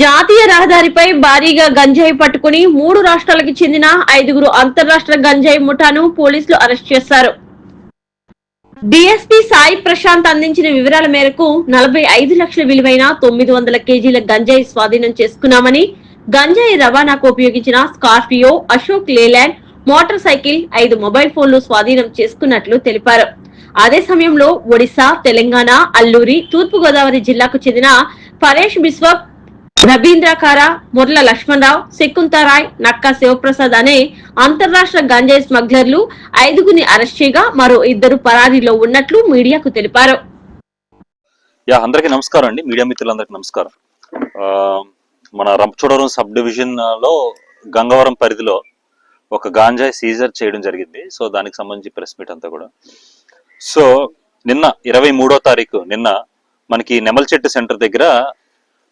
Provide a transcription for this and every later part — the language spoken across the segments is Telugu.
జాతీయ రహదారిపై భారీగా గంజాయి పట్టుకుని మూడు రాష్ట్రాలకు చెందిన ఐదుగురు అంతర్రాష్ట్ర గంజాయి ముఠాను పోలీసులు అరెస్ట్ చేశారు. డిఎస్పీ సాయి ప్రశాంత్ అందించిన వివరాల మేరకు నలభై ఐదు లక్షల విలువైన తొమ్మిది వందల కేజీల గంజాయి స్వాధీనం చేసుకున్నామని గంజాయి రవాణాకు ఉపయోగించిన Scorpio Ashok Leyland motor cycle ఐదు మొబైల్ ఫోన్లు స్వాధీనం చేసుకున్నట్లు తెలిపారు. అదే సమయంలో ఒడిశా తెలంగాణ అల్లూరి తూర్పు గోదావరి జిల్లాకు చెందిన పరేష్ బిస్వప్ రవీంద్రకార ముర్ల లక్ష్మణరావు శకుంతరాయ్ నక్కా శివప్రసాద్ అనే అంతర్రాష్ట్ర గంజాయి స్మగ్లర్లు ఐదుగురిని అరెస్ట్ చేయగా మరో ఇద్దరు పరారీలో ఉన్నట్లు మీడియాకు తెలిపారు. యా అందరికీ నమస్కారం అండి. మీడియా మిత్రులందరికీ నమస్కారం. ఆ, మన రంపచోడవరం సబ్ డివిజన్లో గంగవరం పరిధిలో ఒక గాంజాయి సీజర్ చేయడం జరిగింది. సో దానికి సంబంధించి ప్రెస్ మీట్ అంతా కూడా. సో నిన్న ఇరవై మూడో తారీఖు నిన్న మనకి నెమల్చెట్టు సెంటర్ దగ్గర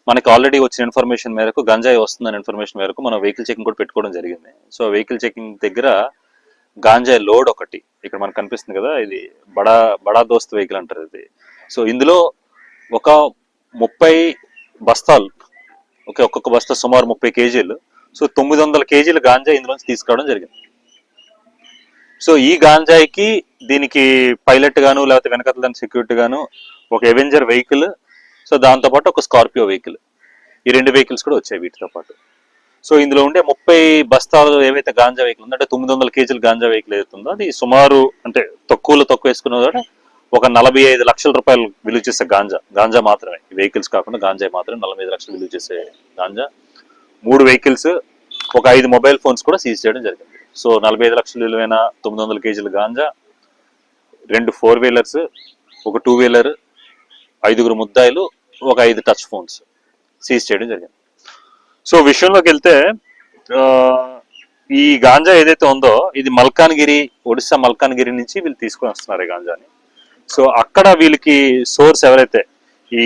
మనకి ఆల్రెడీ వచ్చిన ఇన్ఫర్మేషన్ మేరకు గంజాయి వస్తుందన్న ఇన్ఫర్మేషన్ మేరకు మనం వెహికల్ చెకింగ్ కూడా పెట్టుకోవడం జరిగింది. సో వెహికల్ చెకింగ్ దగ్గర గాంజాయి లోడ్ ఒకటి. ఇక్కడ మనకు కనిపిస్తుంది కదా ఇది బడా బడా దోస్త్ వెహికల్ అంటారు ఇది. సో ఇందులో ఒక ముప్పై బస్తాలు ఓకే ఒక్కొక్క బస్తా సుమారు ముప్పై కేజీలు. సో తొమ్మిది వందల కేజీల గాంజా ఇందులోంచి తీసుకురావడం జరిగింది. సో ఈ గాంజాయికి దీనికి పైలట్ గాను లేకపోతే వెనకతల సెక్యూరిటీ గాను ఒక ఎవెంజర్ వెహికల్ సో దాంతో పాటు ఒక స్కార్పియో వెహికల్. ఈ రెండు వెహికల్స్ కూడా వచ్చాయి వీటితో పాటు. సో ఇందులో ఉండే ముప్పై బస్తాలు ఏవైతే గాంజా వెహికల్ ఉందో అంటే తొమ్మిది వందల కేజీల గాంజా వెహికల్ ఏదైతుందో ఉందో అది సుమారు అంటే తక్కువలో తక్కువ వేసుకున్న ఒక నలభై ఐదు లక్షల రూపాయలు విలువ చేసే గాంజా. గాంజా మాత్రమే. ఈ వెహికల్స్ కాకుండా గాంజా మాత్రమే నలభై ఐదు లక్షలు విలువ చేసే గాంజా. మూడు వెహికల్స్ ఒక ఐదు మొబైల్ ఫోన్స్ కూడా సీజ్ చేయడం జరిగింది. సో నలభై ఐదు లక్షల విలువైన తొమ్మిది వందల కేజీల గాంజా రెండు ఫోర్ వీలర్స్ ఒక టూ వీలర్ ఐదుగురు ముద్దాయిలు ఒక ఐదు టచ్ ఫోన్స్ సీజ్ చేయడం జరిగింది. సో విషయంలోకి వెళ్తే ఈ గాంజా ఏదైతే ఉందో ఇది మల్కాన్గిరి ఒడిశా మల్కాన్గిరి నుంచి వీళ్ళు తీసుకొని వస్తున్నారు ఈ గాంజాని. సో అక్కడ వీళ్ళకి సోర్స్ ఎవరైతే ఈ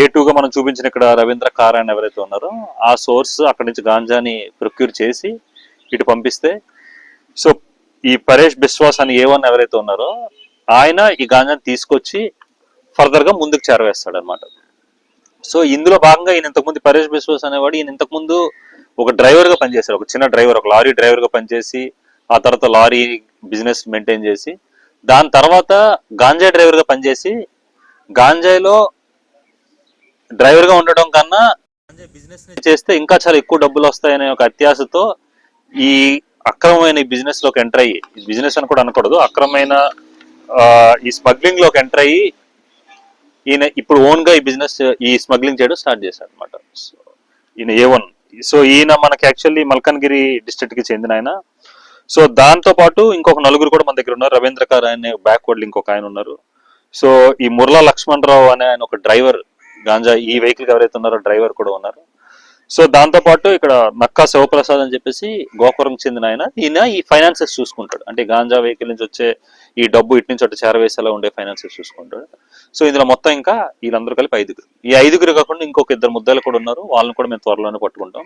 ఏ టూగా మనం చూపించిన ఇక్కడ రవీంద్ర కారాయణ ఎవరైతే ఉన్నారో ఆ సోర్స్ అక్కడి నుంచి గాంజాని ప్రొక్యూర్ చేసి ఇటు పంపిస్తే సో ఈ పరేష్ బిశ్వాస్ అని ఏ వన్ ఎవరైతే ఉన్నారో ఆయన ఈ గాంజాని తీసుకొచ్చి ఫర్దర్గా ముందుకు చేరవేస్తాడు అనమాట సో ఇందులో భాగంగా ఈయన ఇంతకుముందు పరేష్ బిశ్వాస్ అనేవాడు ఈయన ఇంతకుముందు ఒక డ్రైవర్గా పనిచేశారు ఒక చిన్న డ్రైవర్ ఒక లారీ డ్రైవర్గా పనిచేసి ఆ తర్వాత లారీ బిజినెస్ మెయింటైన్ చేసి దాని తర్వాత గాంజాయ్ డ్రైవర్గా పనిచేసి గాంజాయ్లో డ్రైవర్గా ఉండటం కన్నా గాంజాయ్ బిజినెస్ చేస్తే ఇంకా చాలా ఎక్కువ డబ్బులు వస్తాయనే ఒక అత్యాశతో ఈ అక్రమమైన ఈ బిజినెస్లోకి ఎంటర్ అయ్యి బిజినెస్ అని కూడా అనకూడదు అక్రమమైన ఈ స్మగ్లింగ్లోకి ఎంటర్ అయ్యి ఈయన ఇప్పుడు ఓన్గా ఈ బిజినెస్ ఈ స్మగ్లింగ్ చేయడం స్టార్ట్ చేశాడు అనమాట ఈయన ఏ వన్ సో ఈయన మనకి యాక్చువల్లీ మల్కన్గిరి డిస్ట్రిక్ట్కి చెందిన ఆయన. సో దాంతో పాటు ఇంకొక నలుగురు కూడా మన దగ్గర ఉన్నారు. రవీంద్ర కార్ అనే బ్యాక్వర్డ్ ఇంకొక ఆయన ఉన్నారు. సో ఈ మురళా లక్ష్మణరావు అనే ఆయన ఒక డ్రైవర్ గాంజా ఈ వెహికల్ ఎవరైతే ఉన్నారో డ్రైవర్ కూడా ఉన్నారు. సో దాంతో పాటు ఇక్కడ నక్కా శివప్రసాద్ అని చెప్పేసి గోపురం చెందిన ఆయన. ఈయన ఈ ఫైనాన్సెస్ చూసుకుంటాడు. అంటే గాంజా వెహికల్ నుంచి వచ్చే ఈ డబ్బు ఇటు నుంచి అటు చేరవేసేలా ఉండే ఫైనాన్సెస్ చూసుకుంటాడు. సో ఇందులో మొత్తం ఇంకా వీళ్ళందరూ కలిపి ఐదుగురు. ఈ ఐదుగురు కాకుండా ఇంకొక ఇద్దరు ముద్దాలు కూడా ఉన్నారు. వాళ్ళని కూడా మేము త్వరలోనే పట్టుకుంటాం.